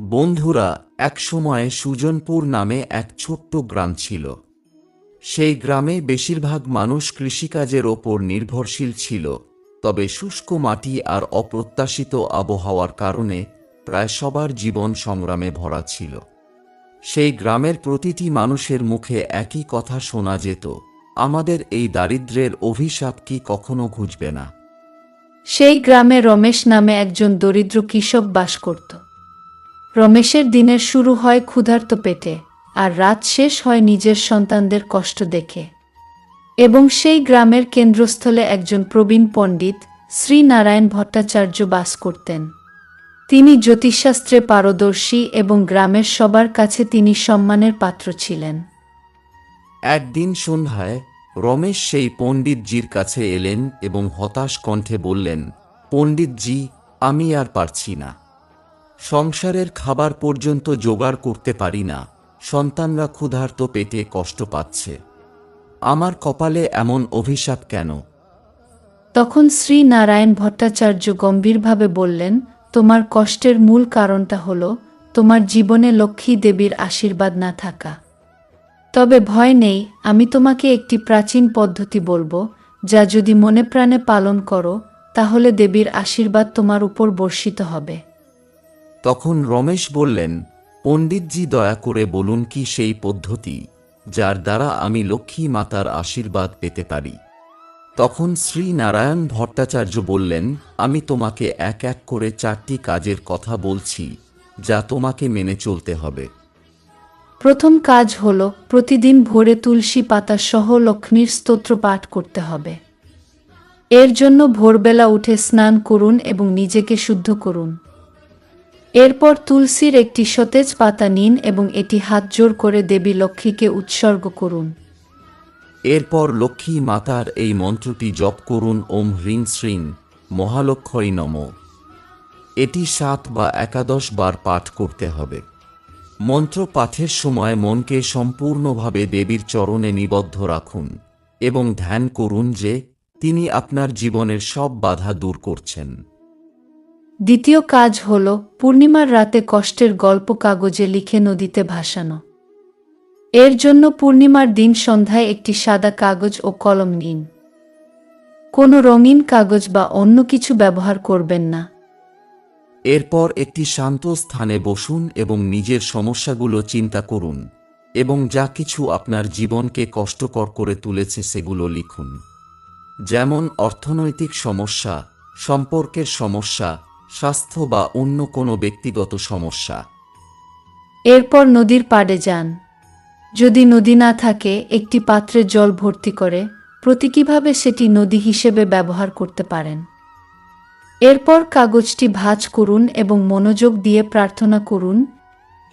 বন্ধুরা, একসময় সুজনপুর নামে এক ছোট্ট গ্রাম ছিল। সেই গ্রামে বেশিরভাগ মানুষ কৃষিকাজের ওপর নির্ভরশীল ছিল, তবে শুষ্ক মাটি আর অপ্রত্যাশিত আবহাওয়ার কারণে প্রায় সবার জীবন সংগ্রামে ভরা ছিল। সেই গ্রামের প্রতিটি মানুষের মুখে একই কথা শোনা যেত, আমাদের এই দারিদ্র্যের অভিশাপ কি কখনো ঘুচবে না? সেই গ্রামে রমেশ নামে একজন দরিদ্র কৃষক বাস করত। রমেশের দিনের শুরু হয় ক্ষুধার্ত পেটে, আর রাত শেষ হয় নিজের সন্তানদের কষ্ট দেখে। এবং সেই গ্রামের কেন্দ্রস্থলে একজন প্রবীণ পণ্ডিত শ্রীনারায়ণ ভট্টাচার্য বাস করতেন। তিনি জ্যোতিষশাস্ত্রে পারদর্শী এবং গ্রামের সবার কাছে তিনি সম্মানের পাত্র ছিলেন। একদিন সন্ধ্যায় রমেশ সেই পণ্ডিতজির কাছে এলেন এবং হতাশ কণ্ঠে বললেন, পণ্ডিতজি, আমি আর পারছি না। সংসারের খাবার পর্যন্ত জোগাড় করতে পারি না। সন্তানরা ক্ষুধার্ত পেটে কষ্ট পাচ্ছে। আমার কপালে এমন অভিশাপ কেন? তখন শ্রী নারায়ণ ভট্টাচার্য গম্ভীরভাবে বললেন, তোমার কষ্টের মূল কারণটা হল, তোমার জীবনে লক্ষ্মী দেবীর আশীর্বাদ না থাকা। তবে ভয় নেই, আমি তোমাকে একটি প্রাচীন পদ্ধতি বলব, যা যদি মনে প্রাণে পালন করো, তাহলে দেবীর আশীর্বাদ তোমার উপর বর্ষিত হবে। তখন রমেশ বললেন, পণ্ডিতজি দয়া করে বলুন কি সেই পদ্ধতি, যার দ্বারা আমি লক্ষ্মী মাতার আশীর্বাদ পেতে পারি? তখন শ্রী নারায়ণ ভট্টাচার্য বললেন, আমি তোমাকে এক এক করে চারটি কাজের কথা বলছি, যা তোমাকে মেনে চলতে হবে। প্রথম কাজ হল, প্রতিদিন ভোরে তুলসী পাতা সহ লক্ষ্মীর স্তোত্র পাঠ করতে হবে। এর জন্য ভোরবেলা উঠে স্নান করুন এবং নিজেকে শুদ্ধ করুন। এরপর তুলসীর একটি সতেজ পাতা নিন এবং এটি হাত জোর করে দেবী লক্ষ্মীকে উৎসর্গ করুন। এরপর লক্ষ্মী মাতার এই মন্ত্রটি জপ করুন, ওম হ্রিং শ্রীং মহালক্ষই নম। এটি সাত বা একাদশ বার পাঠ করতে হবে। মন্ত্র পাঠের সময় মনকে সম্পূর্ণভাবে দেবীর চরণে নিবদ্ধ রাখুন এবং ধ্যান করুন যে তিনি আপনার জীবনের সব বাধা দূর করছেন। দ্বিতীয় কাজ হল পূর্ণিমার রাতে কষ্টের গল্প কাগজে লিখে নদীতে ভাসানো। এর জন্য পূর্ণিমার দিন সন্ধ্যায় একটি সাদা কাগজ ও কলম নিন। কোনো রঙিন কাগজ বা অন্য কিছু ব্যবহার করবেন না। এরপর একটি শান্ত স্থানে বসুন এবং নিজের সমস্যাগুলো চিন্তা করুন এবং যা কিছু আপনার জীবনকে কষ্টকর করে তুলেছে সেগুলো লিখুন। যেমন অর্থনৈতিক সমস্যা, সম্পর্কের সমস্যা স্বাস্থ্য বা অন্য কোনো ব্যক্তিগত সমস্যা। এরপর নদীর পাড়ে যান। যদি নদী না থাকে একটি পাত্রে জল ভর্তি করে প্রতীকীভাবে সেটি নদী হিসেবে ব্যবহার করতে পারেন? এরপর কাগজটি ভাঁজ করুন এবং মনোযোগ দিয়ে প্রার্থনা করুন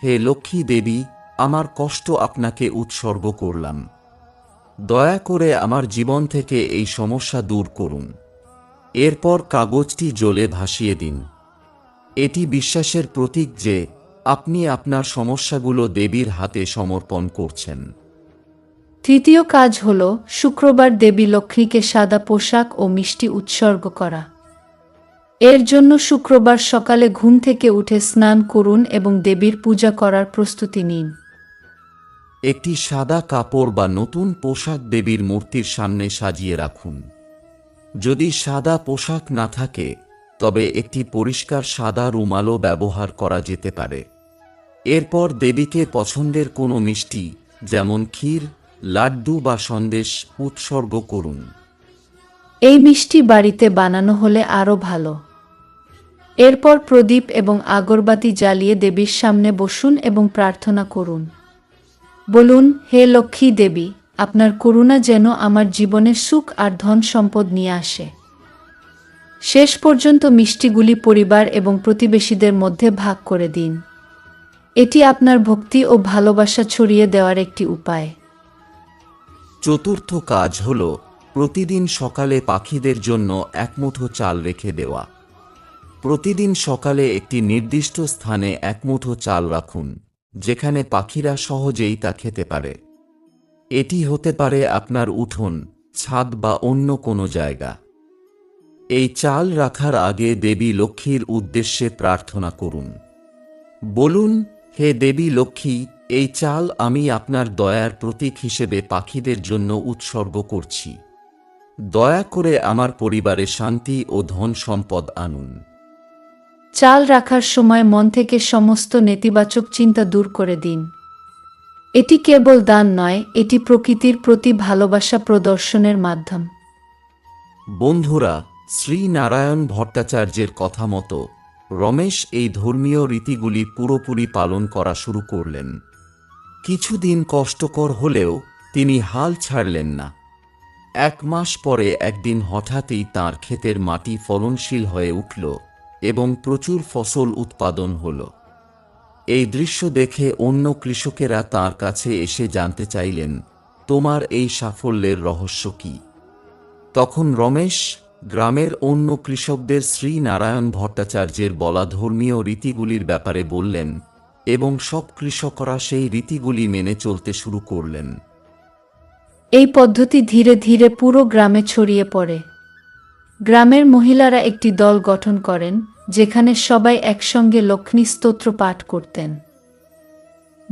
হে লক্ষ্মী দেবী আমার কষ্ট আপনাকে উৎসর্গ করলাম। দয়া করে আমার জীবন থেকে এই সমস্যা দূর করুন। এরপর কাগজটি জলে ভাসিয়ে দিন। এটি বিশ্বাসের প্রতীক যে আপনি আপনার সমস্যাগুলো দেবীর হাতে সমর্পণ করছেন। তৃতীয় কাজ হল শুক্রবার দেবী লক্ষ্মীকে সাদা পোশাক ও মিষ্টি উৎসর্গ করা। এর জন্য শুক্রবার সকালে ঘুম থেকে উঠে স্নান করুন এবং দেবীর পূজা করার প্রস্তুতি নিন। একটি সাদা কাপড় বা নতুন পোশাক দেবীর মূর্তির সামনে সাজিয়ে রাখুন। যদি সাদা পোশাক না থাকে, তবে একটি পরিষ্কার সাদা রুমালও ব্যবহার করা যেতে পারে। এরপর দেবীকে পছন্দের কোনো মিষ্টি, যেমন ক্ষীর, লাড্ডু বা সন্দেশ, উৎসর্গ করুন। এই মিষ্টি বাড়িতে বানানো হলে আরও ভালো। এরপর প্রদীপ এবং আগরবাতি জ্বালিয়ে দেবীর সামনে বসুন এবং প্রার্থনা করুন। বলুন, হে লক্ষ্মী দেবী আপনার করুণা যেন আমার জীবনে সুখ আর ধন সম্পদ নিয়ে আসে। শেষ পর্যন্ত মিষ্টিগুলি পরিবার এবং প্রতিবেশীদের মধ্যে ভাগ করে দিন। এটি আপনার ভক্তি ও ভালোবাসা ছড়িয়ে দেওয়ার একটি উপায়। চতুর্থ কাজ হল প্রতিদিন সকালে পাখিদের জন্য একমুঠো চাল রেখে দেওয়া। প্রতিদিন সকালে একটি নির্দিষ্ট স্থানে একমুঠো চাল রাখুন, যেখানে পাখিরা সহজেই তা খেতে পারে। এটি হতে পারে আপনার উঠোন, ছাদ বা অন্য কোনো জায়গা। এই চাল রাখার আগে দেবী লক্ষ্মীর উদ্দেশ্যে প্রার্থনা করুন। বলুন, হে দেবী লক্ষ্মী, এই চাল আমি আপনার দয়ার প্রতীক হিসেবে পাখিদের জন্য উৎসর্গ করছি। দয়া করে আমার পরিবারে শান্তি ও ধন সম্পদ আনুন। চাল রাখার সময় মন থেকে সমস্ত নেতিবাচক চিন্তা দূর করে দিন। এটি কেবল দান নয়, এটি প্রকৃতির প্রতি ভালোবাসা প্রদর্শনের মাধ্যম। বন্ধুরা শ্রী নারায়ণ ভট্টাচার্যের কথা মতো রমেশ এই ধর্মীয় রীতিগুলি পুরোপুরি পালন করা শুরু করলেন। কিছুদিন কষ্টকর হলেও তিনি হাল ছাড়লেন না। এক মাস পরে একদিন হঠাৎই তার ক্ষেতের মাটি ফলনশীল হয়ে উঠল এবং প্রচুর ফসল উৎপাদন হল। এই দৃশ্য দেখে অন্য কৃষকেরা তার কাছে এসে জানতে চাইলেন, তোমার এই সাফল্যের রহস্য কী? তখন রমেশ গ্রামের অন্য কৃষকদের শ্রী নারায়ণ ভট্টাচার্যের বলা ধর্মীয় রীতিগুলির ব্যাপারে বললেন এবং সব কৃষকরা সেই রীতিগুলি মেনে চলতে শুরু করলেন। এই পদ্ধতি ধীরে ধীরে পুরো গ্রামে ছড়িয়ে পড়ে। গ্রামের মহিলারা একটি দল গঠন করেন যেখানে সবাই একসঙ্গে লক্ষ্মী স্তোত্র পাঠ করতেন।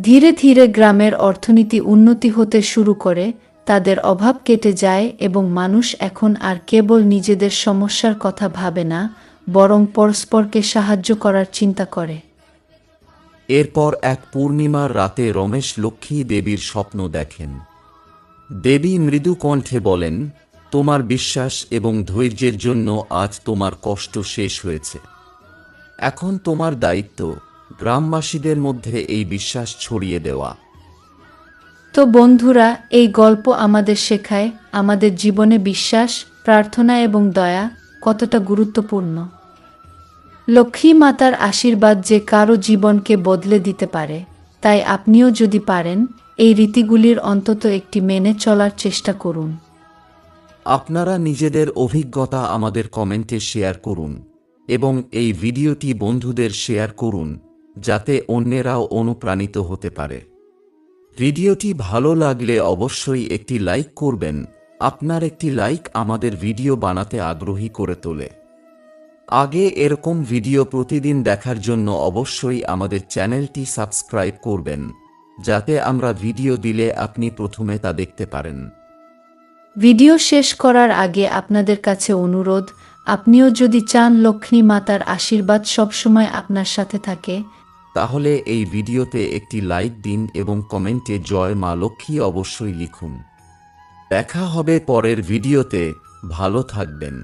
ধীরে ধীরে গ্রামের অর্থনীতি উন্নতি হতে শুরু করে, তাদের অভাব কেটে যায় এবং মানুষ এখন আর কেবল নিজেদের সমস্যার কথা ভাবে না, বরং পরস্পরকে সাহায্য করার চিন্তা করে। এরপর এক পূর্ণিমার রাতে রমেশ লক্ষ্মী দেবীর স্বপ্ন দেখেন। দেবী মৃদু কণ্ঠে বলেন, তোমার বিশ্বাস এবং ধৈর্যের জন্য আজ তোমার কষ্ট শেষ হয়েছে। এখন তোমার দায়িত্ব গ্রামবাসীদের মধ্যে এই বিশ্বাস ছড়িয়ে দেওয়া। তো বন্ধুরা এই গল্প আমাদের শেখায় আমাদের জীবনে বিশ্বাস প্রার্থনা এবং দয়া কতটা গুরুত্বপূর্ণ। লক্ষ্মী মাতার আশীর্বাদ যে কারও জীবনকে বদলে দিতে পারে তাই আপনিও যদি পারেন এই রীতিগুলির অন্তত একটি মেনে চলার চেষ্টা করুন। আপনারা নিজেদের অভিজ্ঞতা আমাদের কমেন্টে শেয়ার করুন। এবং এই ভিডিওটি বন্ধুদের শেয়ার করুন, যাতে অন্যেরাও অনুপ্রাণিত হতে পারে। ভিডিওটি ভালো লাগলে অবশ্যই একটি লাইক করবেন, আপনার একটি লাইক আমাদের ভিডিও বানাতে আগ্রহী করে তোলে। আগে এরকম ভিডিও প্রতিদিন দেখার জন্য অবশ্যই আমাদের চ্যানেলটি সাবস্ক্রাইব করবেন, যাতে আমরা ভিডিও দিলে আপনি প্রথমে তা দেখতে পারেন। ভিডিও শেষ করার আগে আপনাদের কাছে অনুরোধ আপনিও যদি চান লক্ষ্মী মাতার আশীর্বাদ সবসময় আপনার সাথে থাকে, তাহলে এই ভিডিওতে একটি লাইক দিন এবং কমেন্টে জয় মা লক্ষ্মী অবশ্যই লিখুন। দেখা হবে পরের ভিডিওতে। ভালো থাকবেন।